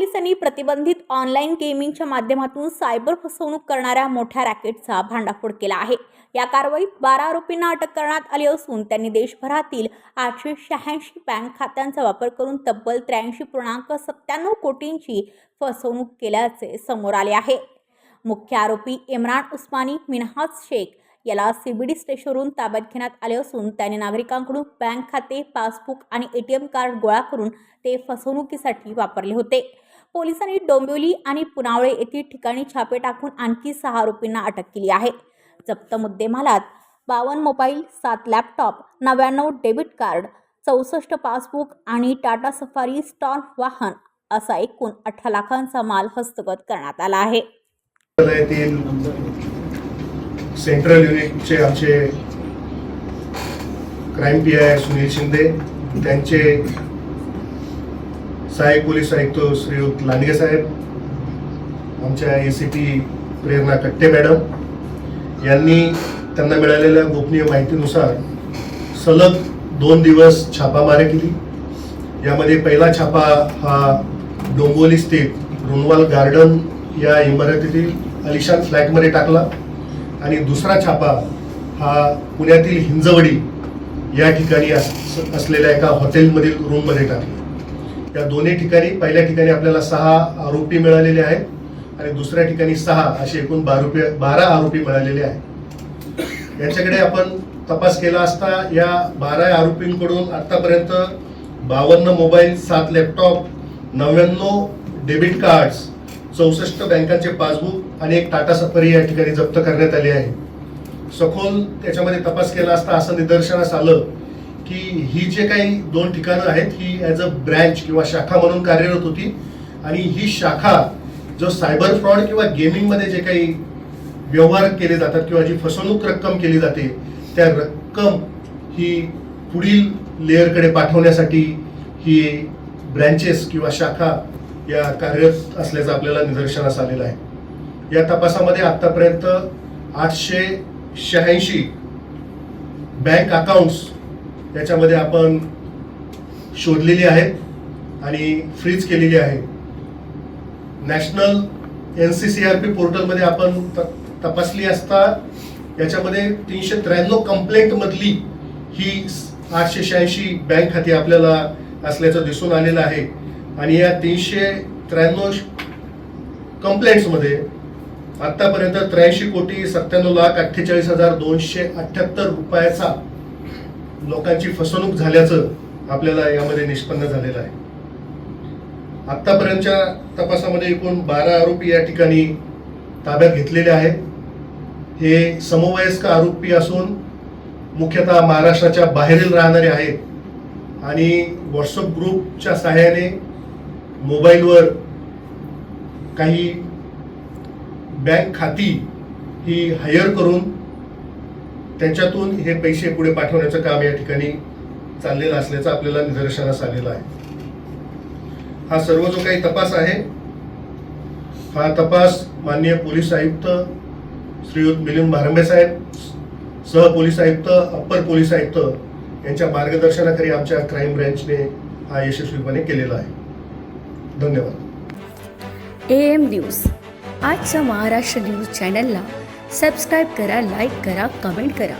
पोलिसांनी प्रतिबंधित ऑनलाईन गेमिंगच्या माध्यमातून सायबर फसवणूक करणाऱ्या मोठ्या रॅकेटचा भांडाफोड केला आहे. या कारवाईत बारा आरोपींना अटक करण्यात आली असून त्यांनी देशभरातील आठशे शहाऐंशी बँक खात्यांचा वापर करून तब्बल त्र्याऐंशी पूर्णांक सत्त्याण्णव कोटींची फसवणूक केल्याचे समोर आले आहे. मुख्य आरोपी इम्रान उस्मानी मिनहाज शेख याला सीबीडी स्टेशनवरून ताब्यात घेण्यात आले असून त्याने नागरिकांकडून बँक खाते पासबुक आणि ए टी एम कार्ड गोळा करून ते फसवणुकीसाठी वापरले होते. पोलिसांनी डोंबिवली आणि पुनावळे येथील ठिकाणी छापे टाकून आणखी सहा आरोपींना अटक केली आहे. जप्त मुद्देमालात बावन्न मोबाईल सात लॅपटॉप नव्याण्णव डेबिट कार्ड चौसष्ट पासबुक आणि टाटा सफारी स्टॉल वाहन असा एकूण अठरा लाखांचा माल हस्तगत करण्यात आला आहे. सेंट्रल युनिटचे आमचे crime P I Sunil Shinde त्यांचे सहाय्यक पोलीस आयुक्त श्रीयुत लांडगे साहेब आमच्या ए सी पी प्रेरणा कट्टे मॅडम यांनी त्यांना मिळालेल्या गोपनीय माहितीनुसार सलग दोन दिवस छापामारी केली. यामध्ये पहिला छापा हा डोंबोली स्थित रुनवाल गार्डन या इमारतीतील अलिशान फ्लॅटमध्ये टाकला आणि दुसरा छापा हा पुण्यातील हिंजवडी या ठिकाणी अस- असलेल्या एका हॉटेलमधील रूममध्ये टाकला. या दोन्ही ठिकाणी पहिल्या ठिकाणी आपल्याला सहा आरोपी मिळालेले आहेत आणि दुसऱ्या ठिकाणी सहा असे एकूण बारा बारा आरोपी मिळालेले आहेत. याच्याकडे आपण तपास केला असता या बारा आरोपींकडून आतापर्यंत बावन्न मोबाईल सात लॅपटॉप नव्याण्णव डेबिट कार्ड्स चौसष्ट बँकांचे पासबुक आणि एक टाटा सफारी या ठिकाणी जप्त करण्यात आली आहे. सखोल त्याच्यामध्ये तपास केला असता असं निदर्शनास आलं की ही जे काही दोन ठिकाणं आहेत ही ॲज अ ब्रँच किंवा शाखा म्हणून कार्यरत होती. आणि ही शाखा जो सायबर फ्रॉड किंवा गेमिंगमध्ये जे काही व्यवहार केले जातात किंवा जी फसवणूक रक्कम केली जाते त्या रक्कम ही पुढील लेअरकडे पाठवण्यासाठी ही ब्रँचेस किंवा शाखा या कार्यरत असल्याचं आपल्याला निदर्शनास आलेलं आहे. या तपासामध्ये आतापर्यंत आठशे शहाऐंशी बँक अकाउंट्स याच्यामध्ये आपण शोधलेली आहेत आणि फ्रीज केलेली आहे. National N C C R P पोर्टलमध्ये आपण त- तपासली असता याच्यामध्ये तीनशे त्र्याण्णव कंप्लेंटमधली ही आठशे शहाऐंशी बँक खाती आपल्याला असल्याचं दिसून आलेलं आहे. आणि या तीनशे त्र्याण्णव कंप्लेंट्समध्ये आत्तापर्यंत त्र्याऐंशी कोटी सत्त्याण्णव लाख अठ्ठेचाळीस हजार दोनशे अठ्ठ्याहत्तर रुपयाचा लोकांची फसवणूक झाल्याचं आपल्याला यामध्ये निष्पन्न झालेलं आहे. आत्तापर्यंतच्या तपासामध्ये एकूण बारा आरोपी या ठिकाणी ताब्यात घेतलेले आहेत. हे समवयस्क आरोपी असून मुख्यतः महाराष्ट्राच्या बाहेरील राहणारे आहेत आणि व्हॉट्सअप ग्रुपच्या सहाय्याने मोबाईलवर काही बँक खाती ही हायर करून त्यांच्यातून हे पैसे पुढे पाठवण्याचं काम या ठिकाणी चाललेलं असल्याचं आपल्याला निदर्शनास आलेलं आहे. हा सर्व जो काही तपास आहे हा तपास माननीय पोलीस आयुक्त श्रीयुत मिलिंद भारंबे साहेब सह पोलीस आयुक्त अप्पर पोलीस आयुक्त यांच्या मार्गदर्शनाखाली आमच्या क्राईम ब्रँचने हा यशस्वीपणे केलेला आहे. धन्यवाद. ए एम न्यूज आजच्या महाराष्ट्र न्यूज चॅनलला सबस्क्राईब करा लाईक करा कमेंट करा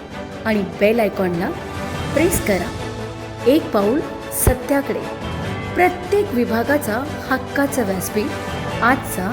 आणि बेल आयकॉनला प्रेस करा. एक पाऊल सत्याकडे. प्रत्येक विभागाचा हक्काचा व्यासपीठ आजचा